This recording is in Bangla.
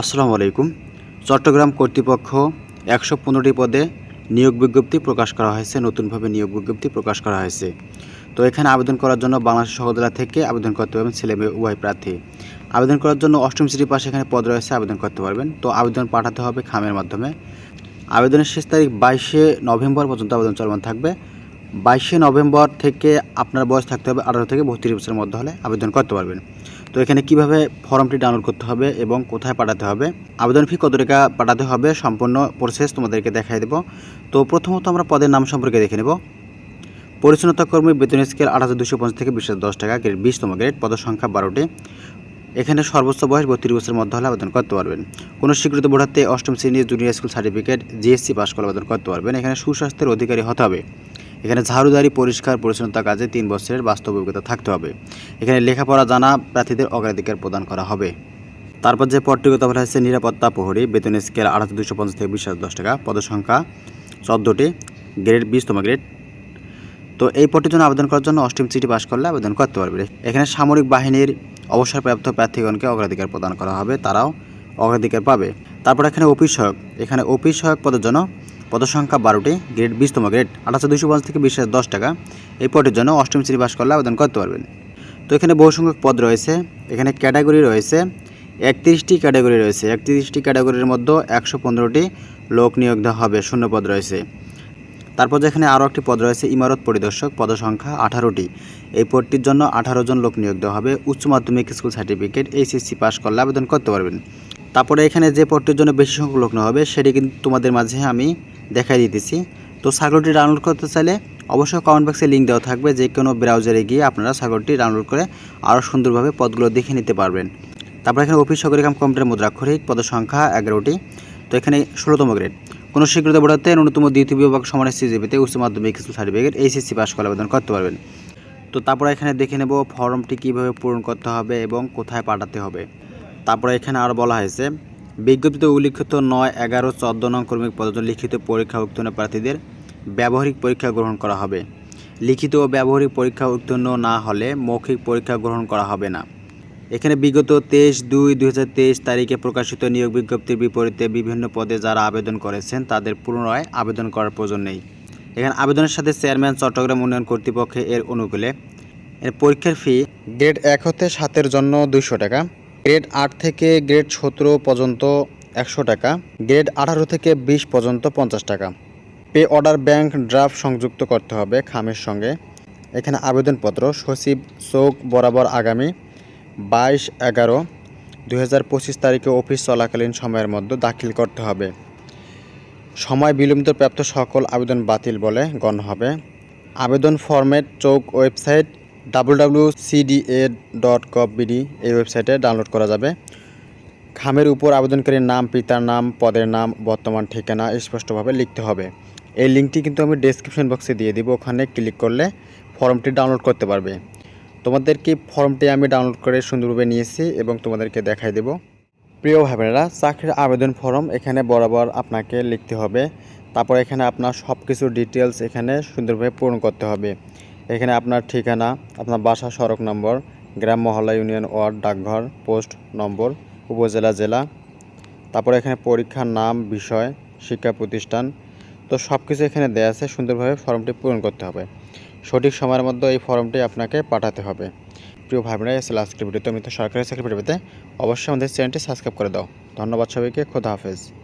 আসসালামু আলাইকুম। চট্টগ্রাম কর্তৃপক্ষ একশো পনেরোটি পদে নিয়োগ বিজ্ঞপ্তি প্রকাশ করা হয়েছে, নতুনভাবে নিয়োগ বিজ্ঞপ্তি প্রকাশ করা হয়েছে। তো এখানে আবেদন করার জন্য বাংলাদেশ সহজলা থেকে আবেদন করতে পারবেন ছেলে মেয়ে, উভয় প্রার্থী। আবেদন করার জন্য অষ্টম শ্রেণির পাশে এখানে পদ রয়েছে, আবেদন করতে পারবেন। তো আবেদন পাঠাতে হবে খামের মাধ্যমে। আবেদনের শেষ তারিখ বাইশে নভেম্বর পর্যন্ত আবেদন চলমান থাকবে। বাইশে নভেম্বর থেকে আপনার বয়স থাকতে হবে আঠারো থেকে বত্রিশ বছরের মধ্যে হলে আবেদন করতে পারবেন। তো এখানে কীভাবে ফর্মটি ডাউনলোড করতে হবে এবং কোথায় পাঠাতে হবে? আবেদন ফি কত টাকা পাঠাতে হবে? সম্পূর্ণ প্রসেস তোমাদেরকে দেখাই দেব। তো প্রথমত আমরা পদের নাম সম্পর্কে দেখে নেব। পরিচ্ছন্নতা কর্মী বেতন স্কেল আট হাজার দুশো পঞ্চাশ থেকে বিশ দশ টাকা গ্রেড বিশতম গ্রেড পদের সংখ্যা বারোটি। এখানে সর্বোচ্চ বয়স বত্রিশ বছরের মধ্যে হলে আবেদন করতে পারবেন। কোনো স্বীকৃত বোর্ডাতে অষ্টম শ্রেণির junior school certificate JSC pass করে আবেদন করতে পারবেন। এখানে সুস্বাস্থ্যের অধিকারী হতে হবে। এখানে ঝাড়ুদারি পরিষ্কার পরিচ্ছন্নতা কাজে তিন বছরের বাস্তব অভিজ্ঞতা থাকতে হবে। এখানে লেখাপড়া জানা প্রার্থীদের অগ্রাধিকার প্রদান করা হবে। তারপর যে পদটির কথা বলা হয়েছে, নিরাপত্তা প্রহরী, বেতন স্কেল আট হাজার দুশো পঞ্চাশ থেকে বিশ হাজার দশ টাকা পদের সংখ্যা চোদ্দোটি, গ্রেড বিশতম গ্রেড। তো এই পদটির জন্য আবেদন করার জন্য অষ্টম চিঠি পাস করলে আবেদন করতে পারবে। এখানে সামরিক বাহিনীর অবসরপ্রাপ্ত প্রার্থীগণকে অগ্রাধিকার প্রদান করা হবে, তারাও অগ্রাধিকার পাবে। তারপর এখানে অফিস সহায়ক। এখানে অফিস সহায়ক পদের জন্য পদ সংখ্যা বারোটি, গ্রেড বিশতম গ্রেড আঠাশশো দুশো পঞ্চাশ থেকে বিশ দশ টাকা। এই পদের জন্য অষ্টম শ্রেণি পাস করলে আবেদন করতে পারবেন। তো এখানে বহু সংখ্যক পদ রয়েছে, এখানে ক্যাটাগরি রয়েছে, একত্রিশটি ক্যাটাগরি রয়েছে, একত্রিশটি ক্যাটাগরির মধ্যে একশো পনেরোটি লোক নিয়োগ দেওয়া হবে, শূন্য পদ রয়েছে। তারপর যেখানে আরও একটি পদ রয়েছে, ইমারত পরিদর্শক পদ সংখ্যা আঠারোটি। এই পদটির জন্য আঠারো জন লোক নিয়োগ দেওয়া হবে, উচ্চ মাধ্যমিক স্কুল সার্টিফিকেট, এইচএসসি পাস করলে আবেদন করতে পারবেন। তারপরে এখানে যে পদটির জন্য বেশি সংখ্যক নেওয়া হবে, সেটি কিন্তু তোমাদের মাঝে আমি দেখাই দিতেছি। তো সাগরটি ডাউনলোড করতে চাইলে অবশ্যই কমেন্ট বক্সে লিঙ্ক দেওয়া থাকবে, যে কোনো ব্রাউজারে গিয়ে আপনারা সাগরটি ডাউনলোড করে আরও সুন্দরভাবে পদগুলো দেখে নিতে পারবেন। তারপর এখানে অফিস সহকারী কাম কম্পিউটার মুদ্রাক্ষরিক, পদের সংখ্যা এগারোটি। তো এখানে ষোলোতম গ্রেড কোনো স্বীকৃত বোর্ডাতে ন্যূনতম দ্বিতীয় বিভাগ সমানের সিজিপিতে উচ্চ মাধ্যমিক স্কুল সার্টিফিকেট এইচএসসি পাস করে আবেদন করতে পারবেন। তো তারপরে এখানে দেখে নেব ফর্মটি কীভাবে পূরণ করতে হবে এবং কোথায় পাঠাতে হবে। তারপরে এখানে আরও বলা হয়েছে, বিজ্ঞপ্তিতে উল্লিখিত নয়, এগারো, চোদ্দ নং কর্মীর পদের জন্য লিখিত পরীক্ষা উত্তীর্ণ প্রার্থীদের ব্যবহারিক পরীক্ষা গ্রহণ করা হবে। লিখিত ও ব্যবহারিক পরীক্ষা উত্তীর্ণ না হলে মৌখিক পরীক্ষা গ্রহণ করা হবে না। এখানে বিগত তেইশ দুই দুই তারিখে প্রকাশিত নিয়োগ বিজ্ঞপ্তির বিপরীতে বিভিন্ন পদে যারা আবেদন করেছেন, তাদের পুনরায় আবেদন করার প্রয়োজন নেই। এখানে আবেদনের সাথে চেয়ারম্যান চট্টগ্রাম উন্নয়ন কর্তৃপক্ষে এর অনুকূলে। এর পরীক্ষার ফি গ্রেড এক হতে সাতের জন্য দুইশো টাকা। গ্রেড আট থেকে গ্রেড সতেরো পর্যন্ত একশো টাকা, গ্রেড আঠারো থেকে বিশ পর্যন্ত পঞ্চাশ টাকা। পে অর্ডার ব্যাংক ড্রাফট সংযুক্ত করতে হবে খামের সঙ্গে। এখানে আবেদনপত্র, সচিব চৌক বরাবর আগামী বাইশ এগারো দু তারিখে অফিস চলাকালীন সময়ের মধ্যে দাখিল করতে হবে। সময় বিলম্বিত প্রাপ্ত সকল আবেদন বাতিল বলে গণ্য হবে। আবেদন ফরম্যাট চৌক website W CDA dot gov BD এই ওয়েবসাইটে ডাউনলোড করা যাবে। খামের উপর আবেদনকারীর নাম, পিতার নাম, পদের নাম, বর্তমান ঠিকানা স্পষ্টভাবে লিখতে হবে। এই লিঙ্কটি কিন্তু আমি ডেসক্রিপশন বক্সে দিয়ে দিব, ওখানে ক্লিক করলে ফর্মটি ডাউনলোড করতে পারবে। তোমাদেরকে ফর্মটি আমি ডাউনলোড করে সুন্দরভাবে নিয়েছি এবং তোমাদেরকে দেখাই দেব। প্রিয় ভাইবেরা চাকরির আবেদন ফর্ম এখানে বরাবর আপনাকে লিখতে হবে। তারপর এখানে আপনার সব কিছু ডিটেলস এখানে সুন্দরভাবে পূরণ করতে হবে। এখানে আপনার ঠিকানা, আপনার বাসা, সড়ক নম্বর, গ্রাম মহল্লা ইউনিয়ন ওয়ার্ড, ডাকঘর, পোস্ট নম্বর, উপজেলা, জেলা। তারপর এখানে পরীক্ষার নাম, বিষয়, শিক্ষা প্রতিষ্ঠান। তো সব কিছু এখানে দেওয়া আছে, সুন্দরভাবে ফর্মটি পূরণ করতে হবে। সঠিক সময়ের মধ্যে এই ফর্মটি আপনাকে পাঠাতে হবে। প্রিয় ভাই বোনেরা এসে লাস্ট ভিডিও। তুমি তো সরকারি চাকরি পেতে অবশ্যই আমাদের চ্যানেলটি সাবস্ক্রাইব করে দাও। ধন্যবাদ সবাইকে, খোদা হাফেজ।